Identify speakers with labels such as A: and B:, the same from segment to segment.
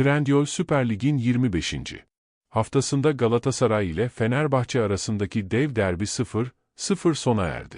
A: Trendyol Süper Lig'in 25. haftasında Galatasaray ile Fenerbahçe arasındaki dev derbi 0-0 sona erdi.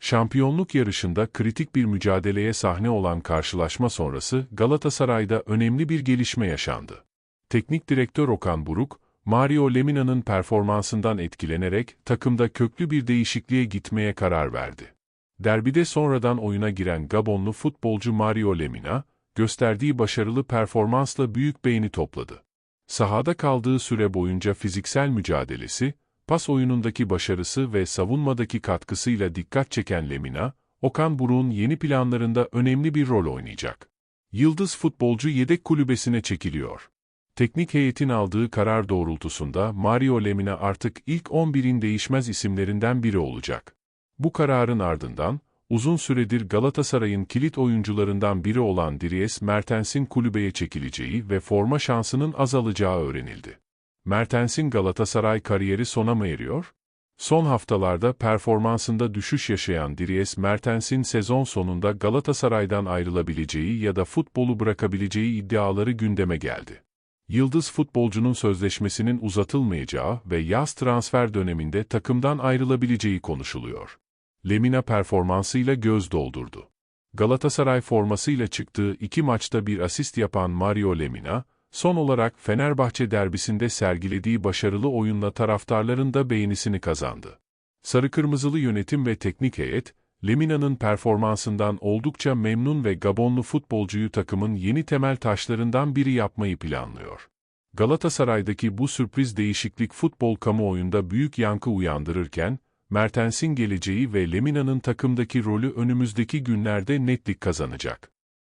A: Şampiyonluk yarışında kritik bir mücadeleye sahne olan karşılaşma sonrası Galatasaray'da önemli bir gelişme yaşandı. Teknik direktör Okan Buruk, Mario Lemina'nın performansından etkilenerek takımda köklü bir değişikliğe gitmeye karar verdi. Derbide sonradan oyuna giren Gabonlu futbolcu Mario Lemina, gösterdiği başarılı performansla büyük beğeni topladı. Sahada kaldığı süre boyunca fiziksel mücadelesi, pas oyunundaki başarısı ve savunmadaki katkısıyla dikkat çeken Lemina, Okan Buruk'un yeni planlarında önemli bir rol oynayacak. Yıldız futbolcu yedek kulübesine çekiliyor. Teknik heyetin aldığı karar doğrultusunda Mario Lemina artık ilk 11'in değişmez isimlerinden biri olacak. Bu kararın ardından, uzun süredir Galatasaray'ın kilit oyuncularından biri olan Dries Mertens'in kulübeye çekileceği ve forma şansının azalacağı öğrenildi. Mertens'in Galatasaray kariyeri sona mı eriyor? Son haftalarda performansında düşüş yaşayan Dries Mertens'in sezon sonunda Galatasaray'dan ayrılabileceği ya da futbolu bırakabileceği iddiaları gündeme geldi. Yıldız futbolcunun sözleşmesinin uzatılmayacağı ve yaz transfer döneminde takımdan ayrılabileceği konuşuluyor. Lemina performansıyla göz doldurdu. Galatasaray formasıyla çıktığı iki maçta bir asist yapan Mario Lemina, son olarak Fenerbahçe derbisinde sergilediği başarılı oyunla taraftarların da beğenisini kazandı. Sarı Kırmızılı yönetim ve teknik heyet, Lemina'nın performansından oldukça memnun ve Gabonlu futbolcuyu takımın yeni temel taşlarından biri yapmayı planlıyor. Galatasaray'daki bu sürpriz değişiklik futbol kamuoyunda büyük yankı uyandırırken, Mertens'in geleceği ve Lemina'nın takımdaki rolü önümüzdeki günlerde netlik kazanacak.